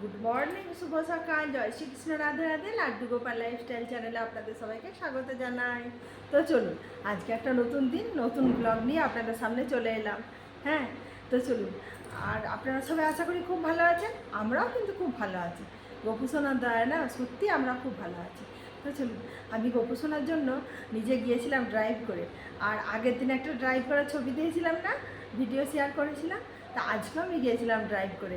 Good morning শুভ সকাল, জয় শ্রীকৃষ্ণ, রাধে রাধে, লাড্ডু গোপাল লাইফস্টাইল চ্যানেলে আপনাদের সবাইকে স্বাগত জানাই। তো চলুন, আজকে একটা নতুন দিন, নতুন ব্লগ নিয়ে আপনাদের সামনে চলে এলাম। হ্যাঁ তো চলুন, আর আপনারা সবাই আশা করি খুব ভালো আছেন, আমরাও কিন্তু খুব ভালো আছি। গোপুসোনার দয়া না, সত্যি আমরা খুব ভালো আছি। তো চলুন, আমি গোপুসোনার জন্য নিজে গিয়েছিলাম ড্রাইভ করে। আর আগের দিন একটা ড্রাইভ করার ছবি দিয়েছিলাম না ভিডিও শেয়ার করেছিলাম। তা আজকেও আমি গিয়েছিলাম ড্রাইভ করে।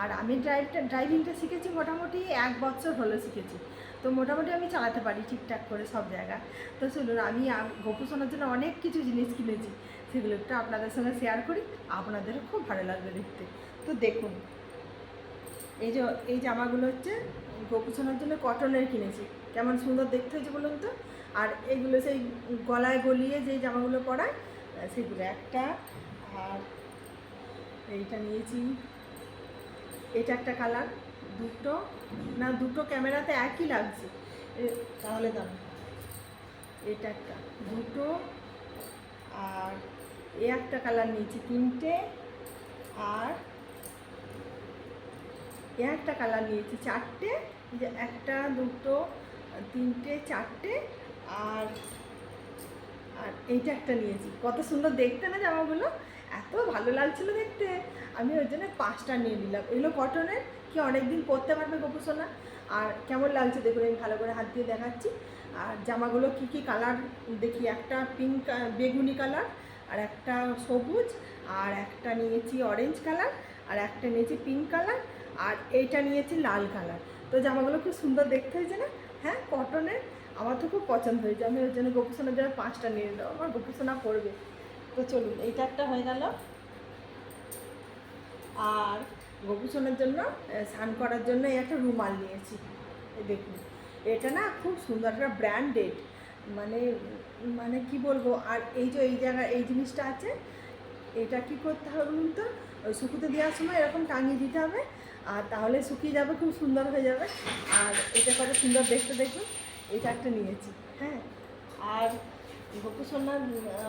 আর আমি ড্রাইভটা ড্রাইভিংটা শিখেছি মোটামুটি এক বছর হলো শিখেছি। তো মোটামুটি আমি চালাতে পারি ঠিকঠাক করে সব জায়গা। তো শুনুন আমি গোপু শোনার জন্য অনেক কিছু জিনিস কিনেছি। সেগুলো একটু আপনাদের সঙ্গে শেয়ার করি। আপনাদেরও খুব ভালো লাগবে দেখতে। তো দেখুন, এই যে, এই জামাগুলো হচ্ছে গোপু শোনার জন্য কটনের কিনেছি। কেমন সুন্দর দেখতে হয়েছে বলুন তো? আর এগুলো সেই গলায় গলিয়ে যে জামাগুলো পরায় সেগুলো একটা, আর এইটা নিয়েছি। এটা একটা কালার দুটো। না, দুটো ক্যামেরাতে একই লাগছে। তাহলে দাম এটা একটা, দুটো। আর এ একটা কালার নিয়েছি, তিনটে। আর এ একটা কালার নিয়েছি, চারটে। যে একটা, দুটো, তিনটে, চারটে। আর আর এইটা একটা নিয়েছি। কত সুন্দর দেখতে না জামাগুলো? এত ভালো লাগছিল দেখতে। আমি ওই জন্য পাঁচটা নিয়ে নিলাম। এগুলো কটনের কি অনেকদিন পরতে পারবে গোপুসোনা? আর কেমন লাগছে দেখুন, আমি ভালো করে হাত দিয়ে দেখাচ্ছি। আর জামাগুলো কি কি কালার দেখি, একটা পিঙ্ক বেগুনি কালার আর একটা সবুজ, আর একটা নিয়েছি অরেঞ্জ কালার আর একটা নিয়েছি পিঙ্ক কালার আর এইটা নিয়েছি লাল কালার তো জামাগুলো খুব সুন্দর দেখতে হয়েছে না? হ্যাঁ কটনের আমার তো খুব পছন্দ হয়েছে। আমি ওই জন্য গোপুসোনার জন্য পাঁচটা নিয়ে নিলাম। আমার গোপুসোনা পড়বে তো চলুন, এইটা একটা হয়ে গেল। আর গোপুসোনার জন্য স্নান করার জন্য এই একটা রুমাল নিয়েছি। দেখুন, এটা না খুব সুন্দর একটা ব্র্যান্ডেড। মানে মানে কি বলব, আর এই যে, এই জায়গায় এই জিনিসটা আছে, এটা কি করতে হবে বলুন তো? ওই শুকুতে দেওয়ার সময় এরকম টাঙিয়ে দিতে হবে, আর তাহলে শুকিয়ে যাবে, খুব সুন্দর হয়ে যাবে। আর এটা কত সুন্দর দেখতে দেখুন, এটা একটা নিয়েছি হ্যাঁ। আর গোপু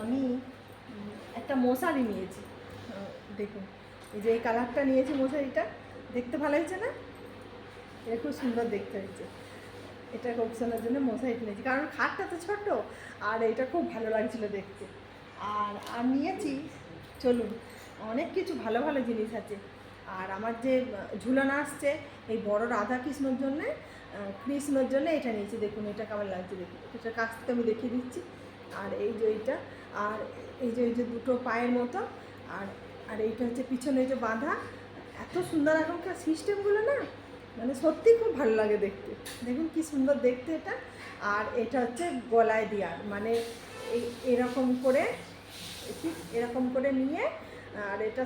আমি একটা মশারি নিয়েছি। দেখুন, এই যে এই কালারটা নিয়েছি মশারিটা, দেখতে ভালো হয়েছে না? এটা খুব সুন্দর দেখতে হয়েছে। এটা গোপসোনার জন্য মশারি কিনেছি। কারণ খাটটা তো ছোট আর এটা খুব ভালো লাগছিল দেখতে। আর আর নিয়েছি, চলুন, অনেক কিছু ভালো ভালো জিনিস আছে। আর আমার যে ঝুলানো আসছে, এই বড় রাধা কৃষ্ণর জন্যে কৃষ্ণর জন্য এটা নিয়েছি। দেখুন, এটা কেমন লাগছে দেখুন। এটা কাছ থেকে আমি দেখিয়ে দিচ্ছি। আর এই যে এইটা, আর এই যে এই যে দুটো পায়ের মতো, আর আর এইটা হচ্ছে পিছনে যে বাঁধা। এত সুন্দর এখনকার সিস্টেমগুলো না মানে সত্যি খুব ভালো লাগে দেখতে। দেখুন কি সুন্দর দেখতে এটা। আর এটা হচ্ছে গলায় দেওয়ার মানে এই, এরকম করে, ঠিক এরকম করে নিয়ে, আর এটা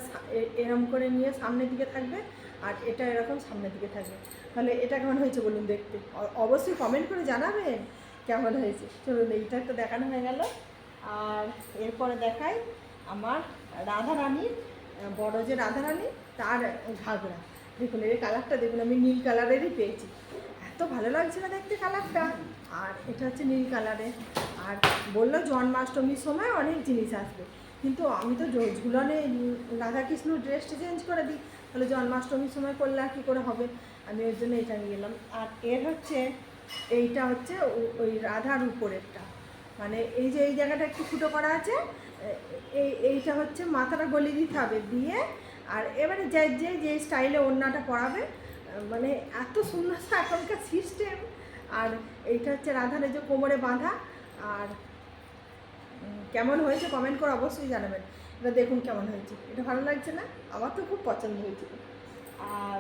এরকম করে নিয়ে সামনের দিকে থাকবে, আর এটা এরকম সামনের দিকে থাকবে। তাহলে এটা কেমন হয়েছে বলুন দেখতে? অবশ্যই কমেন্ট করে জানাবেন। কেমন হয়েছে? চলুন এইটা একটা দেখানো হয়ে গেল। আর এরপরে দেখাই আমার রাধা রানীর বড় যে রাধা রানী তার ঘাগরা। দেখুন, এই কালারটা দেখুন, আমি নীল কালারেরই পেয়েছি। এত ভালো লাগছে না দেখতে কালারটা। আর এটা হচ্ছে নীল কালারের। আর বলল, জন্মাষ্টমীর সময় অনেক জিনিস আসবে। কিন্তু আমি তো ঝুলনে রাধাকৃষ্ণ ড্রেসটা চেঞ্জ করে দিই। তাহলে জন্মাষ্টমীর সময় করলে আর কী করে হবে? আমি ওই জন্য এটা নিয়ে গেলাম আর এর হচ্ছে এইটা হচ্ছে ওই রাধার উপরেরটা। মানে এই যে এই জায়গাটা একটু ফুটো করা আছে এই, এইটা হচ্ছে মাথাটা গলিয়ে দিতে হবে দিয়ে, আর এবারে যে যে যে স্টাইলে ওড়নাটা পরাবে মানে এত সুন্দর এখনকার সিস্টেম আর এইটা হচ্ছে রাধার যে কোমরে বাঁধা, আর কেমন হয়েছে কমেন্ট করে অবশ্যই জানাবেন। এটা দেখুন কেমন হয়েছে। এটা ভালো লাগছে না? আমার তো খুব পছন্দ হয়েছিল। আর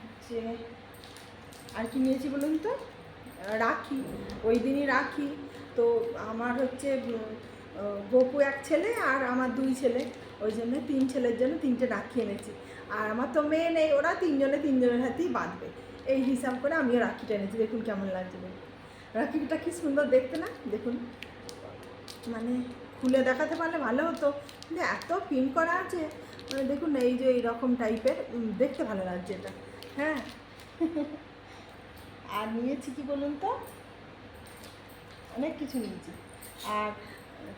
হচ্ছে আর কি নিয়েছি বলুন তো? রাখি। ওই দিনই রাখি। তো আমার হচ্ছে গপু এক ছেলে আর আমার দুই ছেলে। ওই জন্য তিন ছেলের জন্য তিনটে রাখি এনেছি। আর আমার তো মেয়ে নেই, ওরা তিনজনে তিনজনের হাতেই বাঁধবে। এই হিসাব করে আমিও রাখিটা এনেছি। দেখুন কেমন লাগছে দেখুন। রাখিটা কি সুন্দর দেখতে না? দেখুন। মানে খুলে দেখাতে পারলে ভালো হতো। কিন্তু এত পিন করা আছে। মানে দেখুন, এই যে এইরকম টাইপের দেখতে ভালো লাগছে এটা। হ্যাঁ? আর নিয়েছি কি বলুন তো? অনেক কিছু নিয়েছি। আর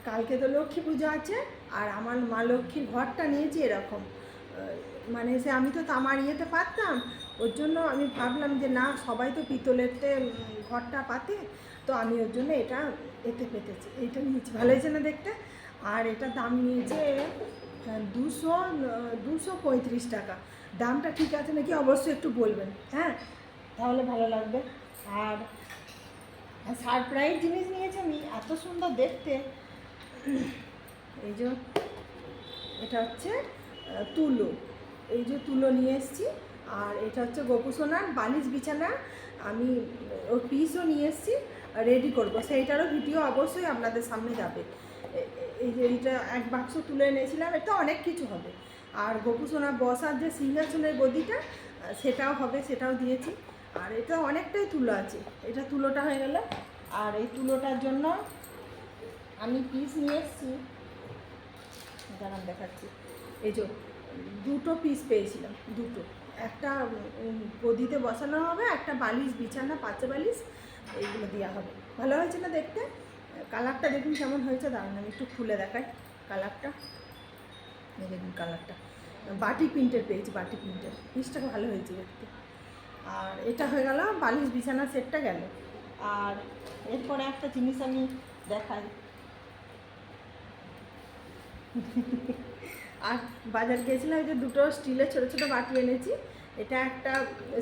কালকে তো লক্ষ্মী পুজো আছে, আর আমার মা লক্ষ্মীর ঘরটা নিয়েছি এরকম। মানে সে আমি তো তামার ইয়েতে পারতাম, ওর জন্য আমি ভাবলাম যে না, সবাই তো পিতলেরতে ঘরটা পাতে, তো আমি ওর জন্য এটা এতে পেতেছি। এইটা নিয়েছি, ভালো হয়েছে না দেখতে? আর এটা দাম নিয়েছে দুশো দুশো পঁয়ত্রিশ টাকা। দামটা ঠিক আছে নাকি? অবশ্যই একটু বলবেন হ্যাঁ? তাহলে ভালো লাগবে। আর সারপ্রাইজ জিনিস নিয়েছি আমি এত সুন্দর দেখতে। এই যে, এটা হচ্ছে তুলো। এই যে তুলো নিয়ে এসেছি, আর এটা হচ্ছে গোপুসোনার বালিশ বিছানা। আমি, ওর পিসও নিয়ে এসেছি রেডি করব। সেইটারও ভিডিও অবশ্যই আপনাদের সামনে যাবে। এই যে এইটা এক বাক্স তুলে এনেছিলাম এটা অনেক কিছু হবে। আর গোপুসোনা বসার যে সিংহাসনের গদিটা সেটাও হবে, সেটাও দিয়েছি। আর এটা অনেকটাই তুলো আছে। এটা তুলোটা হয়ে গেল। আর এই তুলোটার জন্য আমি পিস নিয়ে এসেছি। দাঁড়ান দেখাচ্ছি। এই যে, দুটো পিস পেয়েছিলাম, দুটো। একটা গদিতে বসানো হবে, একটা বালিশ, বিছানা পাঁচে বালিশ, এইগুলো দেওয়া হবে। ভালো হয়েছে না দেখতে? কালারটা দেখুন কেমন হয়েছে। দাঁড়ান, আমি একটু খুলে দেখাই কালারটা। দেখুন কালারটা। বাটি প্রিন্টের পেয়েছি, বাটি প্রিন্টের। পিসটা ভালো হয়েছে দেখতে। আর এটা হয়ে গেল, বালিশ বিছানা সেটটা গেল। আর এরপরে একটা জিনিস আমি দেখাই। আর বাজার গিয়েছিলাম যে দুটো স্টিলের ছোটো ছোটো বাটি এনেছি। এটা একটা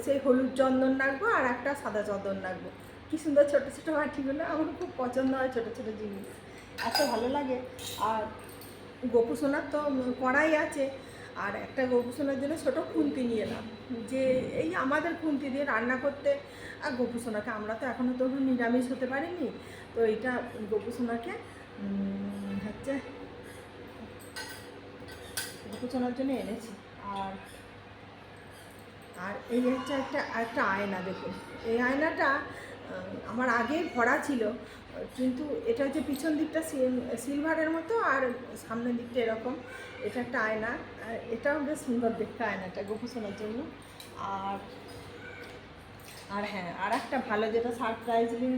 সেই হলুদ চন্দন রাখব আর একটা সাদা চন্দন রাখব। কী সুন্দর ছোটো ছোটো বাটিগুলো, আমার খুব পছন্দ হয় ছোটো ছোটো জিনিস। এত ভালো লাগে। আর গোপু সোনার তো কড়াই আছে আর একটা গোপু সোনার জন্য ছোটো খুন্তি নিয়ে এলাম। যে এই আমাদের খুন্তি দিয়ে রান্না করতে আর গোপু সোনাকে আমরা তো এখনও তো নিরামিষ হতে পারিনি। তো এইটা গোপু সোনাকে উম, হচ্ছে গোপুচনার জন্য এনেছি। আর আর এই হচ্ছে একটা একটা আয়না দেখুন। এই আয়নাটা আমার আগে ভরা ছিল কিন্তু এটা হচ্ছে পিছন দিকটা সিল- সিলভারের মতো আর সামনের দিকটা এরকম। এটা একটা আয়না, আর এটাও বেশ সুন্দর দেখতে আয়নাটা, গোপুসোনার জন্য। আর আর হ্যাঁ আর একটা ভালো যেটা সারপ্রাইজিং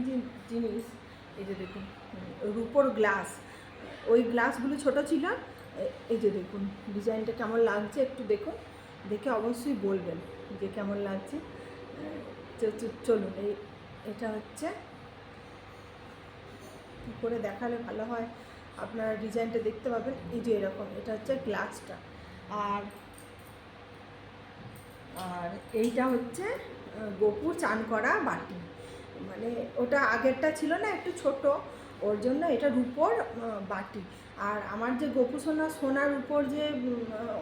জিনিস, এই যে দেখুন রুপোর গ্লাস ওই গ্লাসগুলো ছোট ছিল এই যে দেখুন, ডিজাইনটা কেমন লাগছে একটু দেখুন, দেখে অবশ্যই বলবেন যে কেমন লাগছে। চলুন, এই, এটা হচ্ছে, কী করে দেখালে ভালো হয়? আপনারা ডিজাইনটা দেখতে পাবেন। এই যে এরকম, এটা হচ্ছে গ্লাসটা। আর আর এইটা হচ্ছে গোপুর চান করা বাটি। মানে ওটা আগেরটা ছিল না, একটু ছোট। ওর জন্য এটা রূপোর বাটি। আর আমার যে গোপু সোনা, সোনার উপর যে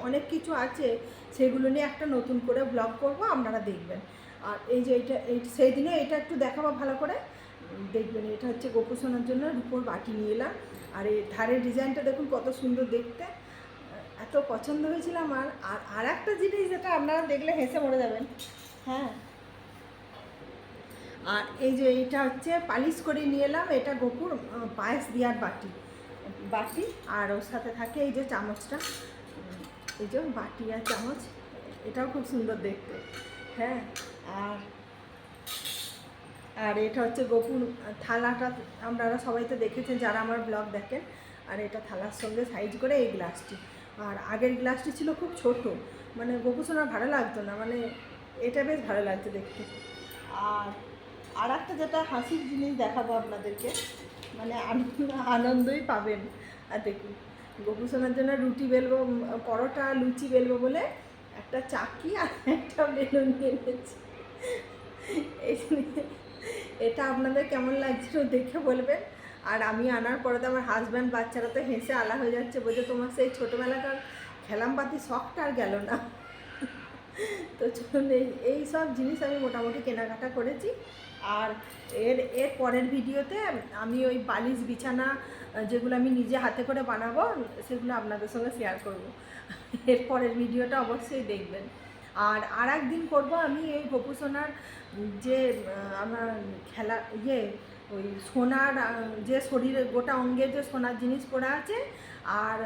অনেক কিছু আছে, সেগুলো নিয়ে একটা নতুন করে ব্লগ করব, আপনারা দেখবেন। আর এই যে এটা এই সেই দিনে এটা একটু দেখাবো ভালো করে। দেখবেন, এটা হচ্ছে গোপু সোনার জন্য রূপোর বাটি নিয়ে এলাম। আর এই ধারের ডিজাইনটা দেখুন কত সুন্দর দেখতে। এত পছন্দ হয়েছিল আমার আর আর একটা জিনিস যেটা আপনারা দেখলে হেসে মরে যাবেন। হ্যাঁ। আর এই যে এইটা হচ্ছে পালিশ করে নিয়ে এলাম, এটা গোপুর পায়েস দেওয়ার বাটি। বাটি আর ওর সাথে থাকে এই যে চামচটা। এই যে বাটি আর চামচ, এটাও খুব সুন্দর দেখতে। হ্যাঁ আর আর এটা হচ্ছে গোপুর থালাটা আপনারা সবাই তো দেখেছেন যারা আমার ব্লগ দেখেন। আর এটা থালার সঙ্গে সাইজ করে এই গ্লাসটি আর আগের গ্লাসটি ছিল খুব ছোট মানে গোপু সোনার ভালো লাগতো না মানে এটা বেশ ভালো লাগছে দেখতে। আর আর একটা যেটা হাসির জিনিস দেখাবো আপনাদেরকে মানে আনন্দ, আনন্দই পাবেন। আর দেখুন গোপু সোনার জন্য রুটি বেলবো পরোটা, লুচি বেলবো বলে একটা চাকি আর একটা বেলুন এনেছি। এই এটা আপনাদের কেমন লাগছিল দেখে বলবেন। আর আমি আনার পরে তো আমার হাজব্যান্ড বাচ্চারা তো হেসে আলা হয়ে যাচ্ছে বলছে, তোমার সেই ছোটোবেলাকার খেলামপাতি শখটা আর গেল না। তো চলুন, এই সব জিনিস আমি মোটামুটি কেনাকাটা করেছি। আর এর এর পরের ভিডিওতে আমি ওই বালিশ বিছানা, যেগুলো আমি নিজে হাতে করে বানাবো, সেগুলো আপনাদের সঙ্গে শেয়ার করব। এর পরের ভিডিওটা অবশ্যই দেখবেন। আর আর একদিন করব আমি এই গোপুসোনার যে আমার খেলা ইয়ে ওই সোনার যে শরীরে, গোটা অঙ্গে যে সোনার জিনিস পড়া আছে, আর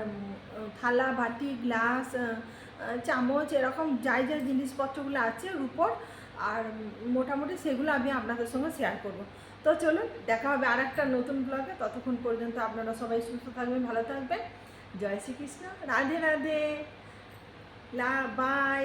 থালা, বাটি, গ্লাস চামচ, এরকম যাই যাই জিনিসপত্রগুলো আছে রূপর আর মোটামুটি সেগুলো আমি আপনাদের সঙ্গে শেয়ার করব। তো চলুন, দেখা হবে আর একটা নতুন ব্লগে ততক্ষণ পর্যন্ত আপনারা সবাই সুস্থ থাকবেন, ভালো থাকবেন। জয় শ্রীকৃষ্ণ। রাধে রাধে। লা, বাই।